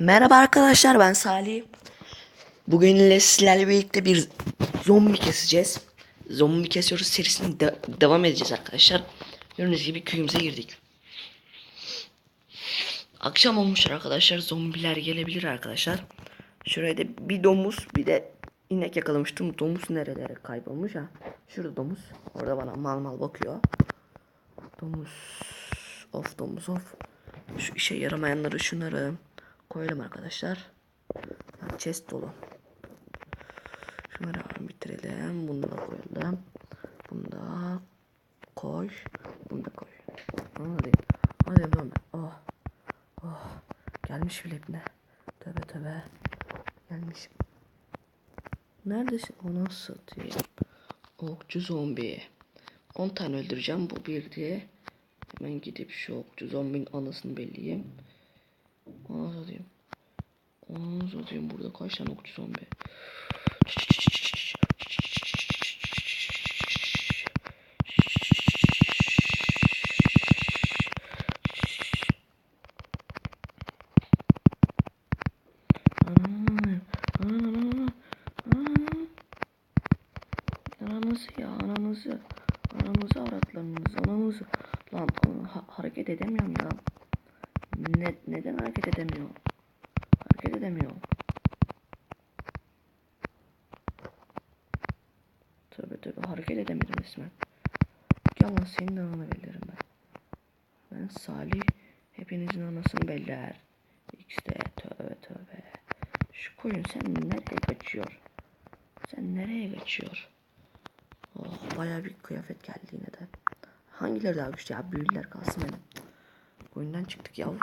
Merhaba arkadaşlar ben Salih. Bugün ile sizlerle birlikte bir zombi keseceğiz. Zombi kesiyoruz serisine de- devam edeceğiz arkadaşlar. Gördüğünüz gibi köyümüze girdik. Akşam olmuş arkadaşlar. Zombiler gelebilir arkadaşlar. Şuraya da bir domuz bir de inek yakalamıştım. Domuz nerelere kaybolmuş ha. Şurada domuz. Orada bana mal mal bakıyor. Domuz. Of domuz of. Şu işe yaramayanları şunları koyalım arkadaşlar. Chest dolu. Şunları bitirelim. Bunu da koyalım. Bunu da koy. Bunu da koy. Hadi. Hadi lan. Oh. Oh. Gelmiş bile ibne. Tövbe tövbe. Gelmiş. Neredesin? O nasıl satayım? Okçu zombi. 10 tane öldüreceğim bu bir diye. Hemen gidip şu okçu zombinin anasını belleyeyim. Ona satayım. Ona satayım burada kaç tane okçu zombi. Anam, anam, anam. Anamızı ya anamızı. Anamızı aratlarınız anamızı. Lan ha- hareket edemiyorum ya. Ne, neden hareket edemiyorum? Hareket edemiyorum. Tövbe tövbe hareket edemedim resmen. Gel lan senin ananı bellerim ben. Ben Salih. Hepinizin anasını beller. X'de tövbe tövbe. Şu koyun sen nereye kaçıyor? Sen nereye kaçıyor? Oh, bayağı bir kıyafet geldi yine de. Hangileri daha güçlü ya? Büyüler kalsın benim. Oyundan çıktık yavrum.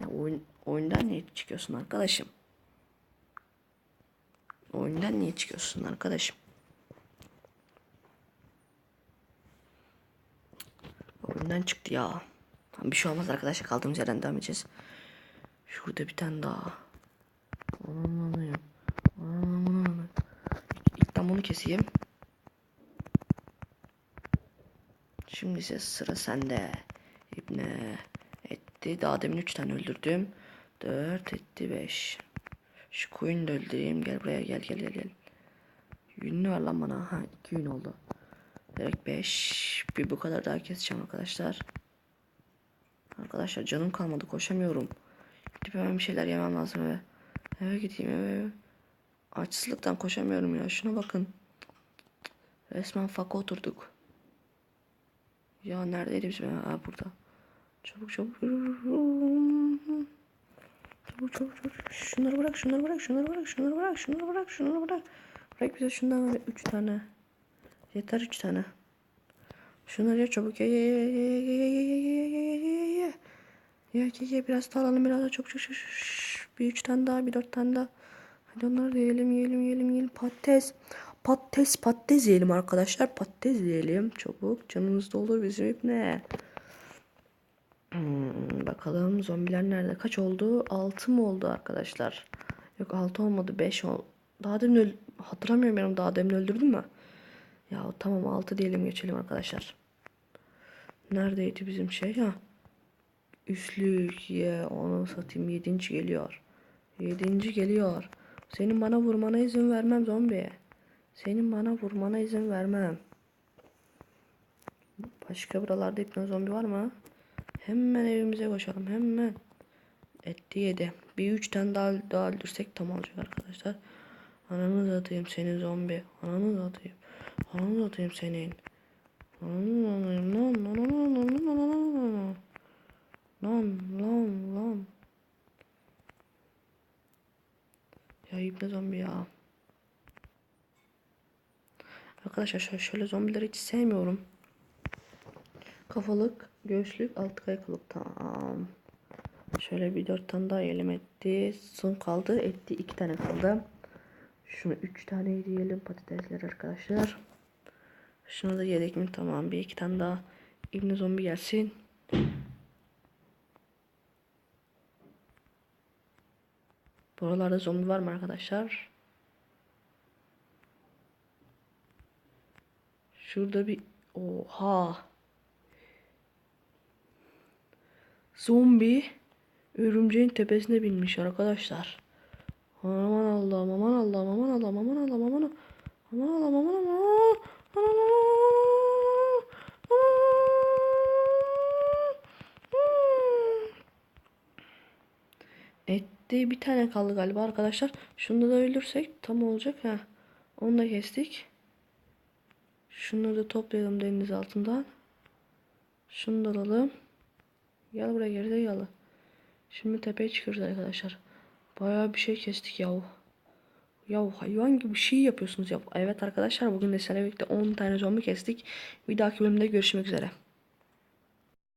Ya oyun, oyundan niye çıkıyorsun arkadaşım? Oyundan niye çıkıyorsun arkadaşım? Oyundan çıktı ya. Tamam, bir şey olmaz arkadaşlar kaldığımız yerden devam edeceğiz. Şurada bir tane daha. Anlamıyorum. Anlamıyorum. İlkten bunu keseyim. Şimdi ise sıra sende. İbne etti. Daha demin 3 tane öldürdüm. 4 etti 5. Şu koyunu da öldüreyim. Gel buraya gel gel gel gel. Yünlü ver lan bana. Ha 2 yün oldu. Direkt 5. Bir bu kadar daha keseceğim arkadaşlar. Arkadaşlar canım kalmadı koşamıyorum. Gidip hemen bir şeyler yemem lazım eve. Eve gideyim eve. Açsızlıktan koşamıyorum ya. Şuna bakın. Resmen faka oturduk. Ya neredeydi bizim? Ha burada. Çabuk çabuk. Çabuk çabuk çabuk. Şunları bırak şunları bırak şunları bırak şunları bırak şunları bırak şunları bırak. Bırak bize şundan ver. Üç tane. Yeter üç tane. Şunları ye çabuk ye ye ye ye ye ye ye ye ye ye ye ye ye. Ye ye ye biraz daha alalım biraz daha çok çok. Bir üç tane daha bir dört tane daha. Hadi onları da yiyelim yiyelim yiyelim yiyelim. Patates. Patates patates yiyelim arkadaşlar. Patates yiyelim. Çabuk canımız dolur bizim hep ne? Hmm, bakalım zombiler nerede? Kaç oldu? 6 mı oldu arkadaşlar? Yok 6 olmadı 5 oldu. Daha demin öl hatırlamıyorum benim daha demin öldürdüm mü? Ya tamam 6 diyelim geçelim arkadaşlar. Neredeydi bizim şey ya? Üslük ye onu satayım 7. geliyor. 7. geliyor. Senin bana vurmana izin vermem zombi. Senin bana vurmana izin vermem. Başka buralarda hipnoz zombi var mı? Hemen evimize koşalım hemen. Etti yedi. Bir üç tane daha, daha öldürsek tam olacak arkadaşlar. Ananı atayım seni zombi. Ananı atayım. Ananı atayım senin. Ananı atayım lan lan lan lan lan lan lan. Lan lan lan. Ya ibne zombi ya. Arkadaşlar şöyle zombileri hiç sevmiyorum. Kafalık göğüslük, alt kayalık. Tamam. Şöyle bir dört tane daha yelim etti. Son kaldı. Etti iki tane kaldı. Şunu üç tane yiyelim patatesler arkadaşlar. Şunu da yedik mi? Tamam. Bir iki tane daha İbni zombi gelsin. Buralarda zombi var mı arkadaşlar? Şurada bir oha. Zombi Örümceğin tepesine binmiş arkadaşlar. Aman Allah'ım aman Allah'ım aman Allah'ım aman Allah'ım aman Allah'ım. Aman Allah'ım aman Allah'ım. Aman Allah'ım. Etti bir tane kaldı galiba arkadaşlar. Şunu da öldürsek tam olacak ha. Onu da kestik. Şunu da toplayalım deniz altından. Şunu da alalım. Gel buraya geride gel. Şimdi tepeye çıkıyoruz arkadaşlar. Bayağı bir şey kestik yahu. Yahu hayvan gibi bir şey yapıyorsunuz ya. Evet arkadaşlar bugün de birlikte 10 tane zombi kestik. Bir dahaki bölümde görüşmek üzere.